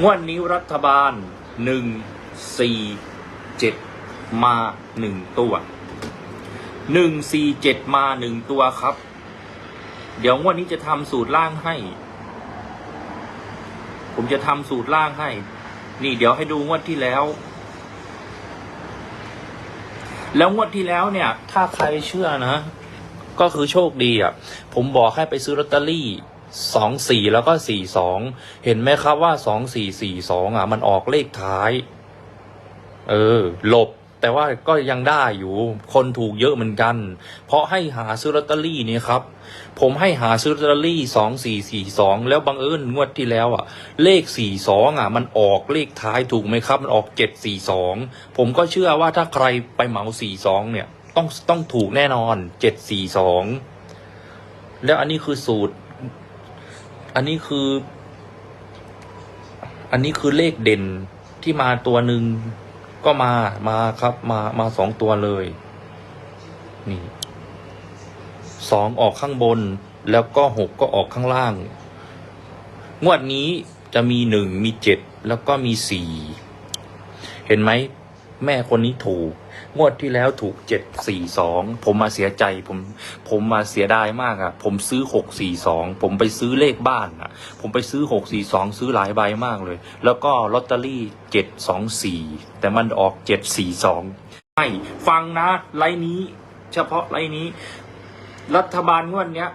งวดนี้รัฐบาลหนึ่งสี่เจ็ดมาหนึ่งตัวหนึ่งสี่เจ็ดมาหนึ่งตัวครับ เดี๋ยวงวดนี้จะทำสูตรล่างให้ ผมจะทำสูตรล่างให้ นี่เดี๋ยวให้ดูงวดที่แล้ว แล้วงวดที่แล้วเนี่ย ถ้าใครเชื่อนะ ก็คือโชคดีอะ ผมบอกให้ไปซื้อลอตเตอรี่ สองสี่แล้วก็สี่สองเห็นไหมครับว่าสองสี่สี่สองอะ มันออกเลขท้าย เออ หลบแต่ว่าก็ยังได้อยู่คนถูกเยอะเหมือนกัน เพราะให้หาซื้อลอตเตอรี่เนี่ยครับ ผมให้หาซื้อลอตเตอรี่สองสี่สี่สองแล้วบังเอิญงวดที่แล้วอะ เลขสี่สองอะ มันออกเลขท้ายถูกไหมครับมันออกเจ็ดสี่สองผมก็เชื่อว่าถ้าใครไปเหมาสี่สองเนี่ย ต้องต้องถูกแน่นอนเจ็ดสี่สองแล้วอันนี้คือสูตร อันนี้คือ อันนี้คือเลขเด่นที่มาตัวหนึ่งก็มามาครับ มามาสองตัวเลย นี่สองออกข้างบน แล้วก็หกก็ออกข้างล่าง งวดนี้จะมีหนึ่งมีเจ็ดแล้วก็มีสี่เห็นไหม แม่คนนี้ถูก งวดที่แล้วถูกเจ็ดสี่สองผมมาเสียใจผมผมมาเสียดายมากอะผมซื้อหกสี่สองผมไปซื้อเลขบ้านอะผมไปซื้อหกสี่สองซื้อหลายใบมากเลย แล้วก็ลอตเตอรี่เจ็ดสองสี่แต่มันออกเจ็ดสี่สองไม่ฟังนะไลน์นี้ เฉพาะไลน์นี้ รัฐบาลงวดเนี้ย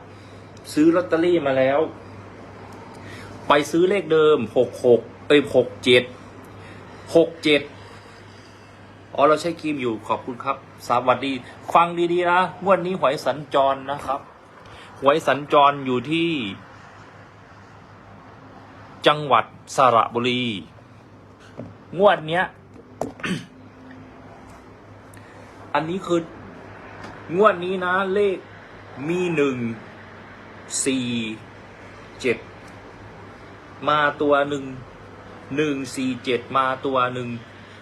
ซื้อลอตเตอรี่มาแล้ว ไปซื้อเลขเดิมหกหกเอ้ยหกเจ็ดหกเจ็ด อ๋อเราใช้ครีมอยู่ขอบคุณครับ สวัสดี ฟังดีๆนะงวดนี้หวยสัญจรนะครับ หวยสัญจรอยู่ที่ จังหวัดสระบุรี งวดเนี้ย อันนี้คืองวดนี้นะ เลขมีหนึ่งสี่เจ็ดมาตัวหนึ่งหนึ่งสี่เจ็ดมาตัวหนึ่ง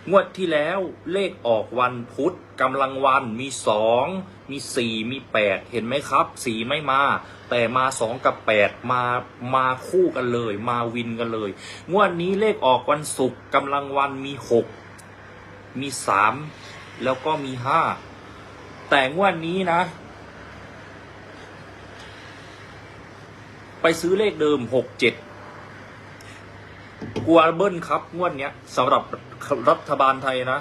งวดที่แล้วเลขออกวันพุธกำลังวันมีสองมีสี่มีแปดเห็นไหมครับสี่ไม่มา แต่มาสองกับแปดมามาคู่กันเลย มาวินกันเลย งวดนี้เลขออกวันศุกร์กำลังวันมีหกมีสามแล้วก็มีห้าแต่งวดนี้นะ ไปซื้อเลขเดิมหกเจ็ด ลัวเบิ้ลครับงวดเนี้ยสำหรับรัฐบาลไทยนะ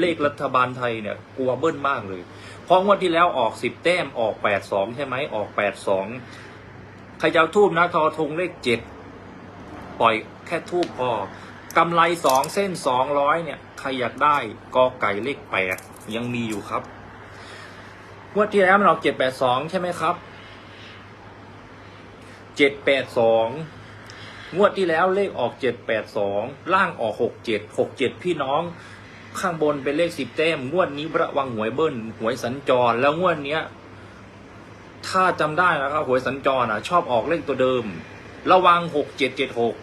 เลขรัฐบาลไทยเนี่ยกลัวเบิ้ลมากเลย เพราะงวดที่แล้วออกสิบแต้มออกแปดสองใช่ไหมออกแปดสองใครจะทูบนะทอทงเลขเจ็ดปล่อยแค่ทูบพอกำไรสองเส้นสองร้อยเนี่ยใครอยากได้กอไก่เลขแปดยังมีอยู่ครับงวดที่แล้วมันออกเจ็ดแปดสองใช่ไหมครับเจ็ดแปดสอง งวดที่แล้วเลขออกเจ็ดแปดสองล่างออกหกเจ็ดหกเจ็ดพี่น้อง ข้างบนเป็นเลขสิบแต้มงวดนี้ระวังหวยเบิ้ลหวยสัญจรแล้วงวดเนี้ย ถ้าจำได้นะครับหวยสัญจรอะ ชอบออกเลขตัวเดิม ระวังหกเจ็ดเจ็ดหก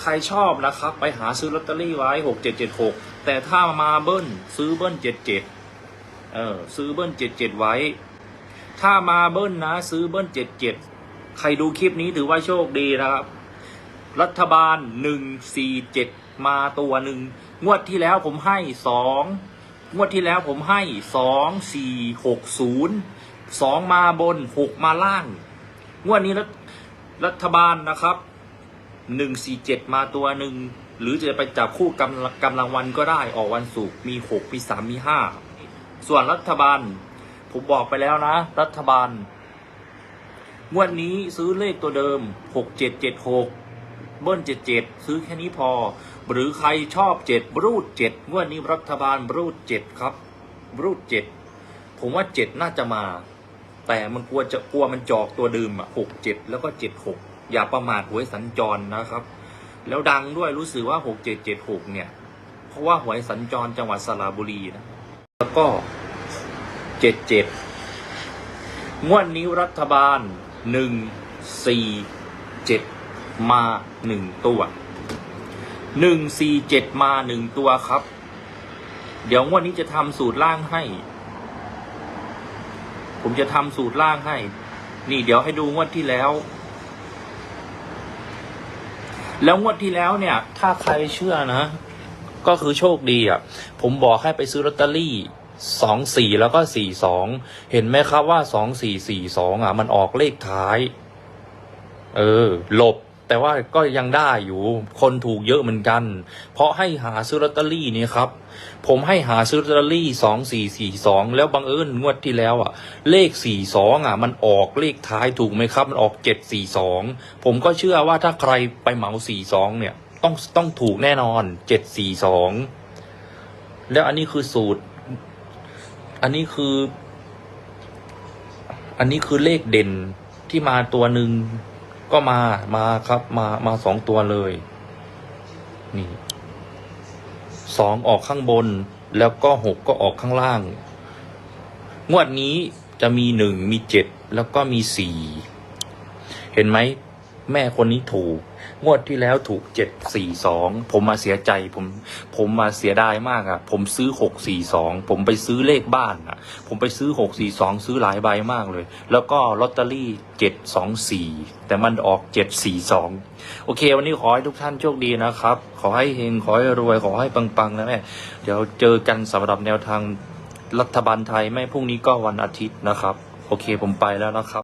ใครชอบนะครับ ไปหาซื้อลอตเตอรี่ไว้หกเจ็ดเจ็ดหกแต่ถ้ามาเบิ้ลซื้อเบิ้ลเจ็ดเจ็ดเออซื้อเบิ้ลเจ็ดเจ็ดไว้ ถ้ามาเบิ้ลนะ ซื้อเบิ้ลเจ็ดเจ็ดใครดูคลิปนี้ถือว่าโชคดีนะครับ รัฐบาลหนึ่งสี่เจ็ดมาตัวหนึ่งงวดที่แล้วผมให้สองงวดที่แล้วผมให้สองสี่หกศูนย์สองมาบนหกมาล่าง งวดนี้รัฐรัฐบาลนะครับหนึ่งสี่เจ็ดมาตัวหนึ่งหรือจะไปจับคู่กำกำลังวันก็ได้ออกวันศุกร์มีหกมีสามมีห้าส่วนรัฐบาล ผมบอกไปแล้วนะ รัฐบาลงวดนี้ซื้อเลขตัวเดิมหกเจ็ดเจ็ดหก เบิ้ลเจ็ดเจ็ดซื้อแค่นี้พอ หรือใครชอบเจ็ดบรูดเจ็ดงวดนี้รัฐบาลบรูดเจ็ดครับบรูดเจ็ดผมว่าเจ็ดน่าจะมา แต่มันกลัวจะกลัวมันจอกตัวเดิมอะหกเจ็ดแล้วก็เจ็ดหกอย่าประมาทหวยสัญจรนะครับ แล้วดังด้วยรู้สึกว่าหกเจ็ดเจ็ดหกเนี่ย เพราะว่าหวยสัญจรจังหวัดสระบุรีนะแล้วก็เจ็ดเจ็ดงวดนี้รัฐบาลหนึ่งสี่เจ็ด มาหนึ่งตัวหนึ่งสี่เจ็ดมาหนึ่งตัวครับ เดี๋ยววันนี้จะทำสูตรล่างให้ ผมจะทำสูตรล่างให้ นี่เดี๋ยวให้ดูงวดที่แล้ว แล้วงวดที่แล้วเนี่ย ถ้าใครเชื่อนะ ก็คือโชคดีอะ ผมบอกให้ไปซื้อลอตเตอรี่สองสี่แล้วก็สี่สองเห็นไหมครับว่าสองสี่สี่สองอะ มันออกเลขท้าย เออ หลบ แต่ว่าก็ยังได้อยู่คนถูกเยอะเหมือนกัน เพราะให้หาซื้อลอตเตอรี่นี่ครับ ผมให้หาซื้อลอตเตอรี่สองสี่สี่สองแล้วบังเอิญงวดที่แล้วอะ เลขสี่สองอะ มันออกเลขท้ายถูกไหมครับ มันออกเจ็ดสี่สองผมก็เชื่อว่าถ้าใครไปเหมาสี่สองเนี่ย ต้องต้องถูกแน่นอนเจ็ดสี่สองแล้วอันนี้คือสูตร อันนี้คือ อันนี้คือเลขเด่นที่มาตัวหนึ่ง ก็มามาครับมามาสองตัวเลย นี่สองออกข้างบน แล้วก็หกก็ออกข้างล่าง งวดนี้จะมีหนึ่งมีเจ็ดแล้วก็มีสี่เห็นไหม แม่คนนี้ถูก งวดที่แล้วถูกเจ็ดสี่สองผมมาเสียใจผมผมมาเสียดายมากอะผมซื้อหกสี่สองผมไปซื้อเลขบ้านอะผมไปซื้อหกสี่สองซื้อหลายใบมากเลย แล้วก็ลอตเตอรี่เจ็ดสองสี่แต่มันออกเจ็ดสี่สองโอเค วันนี้ขอให้ทุกท่านโชคดีนะครับ ขอให้เฮงขอให้รวยขอให้ปังๆนะแม่เดี๋ยวเจอกันสำหรับแนวทางรัฐบาลไทยไม่พรุ่งนี้ก็วันอาทิตย์นะครับ โอเคผมไปแล้วนะครับ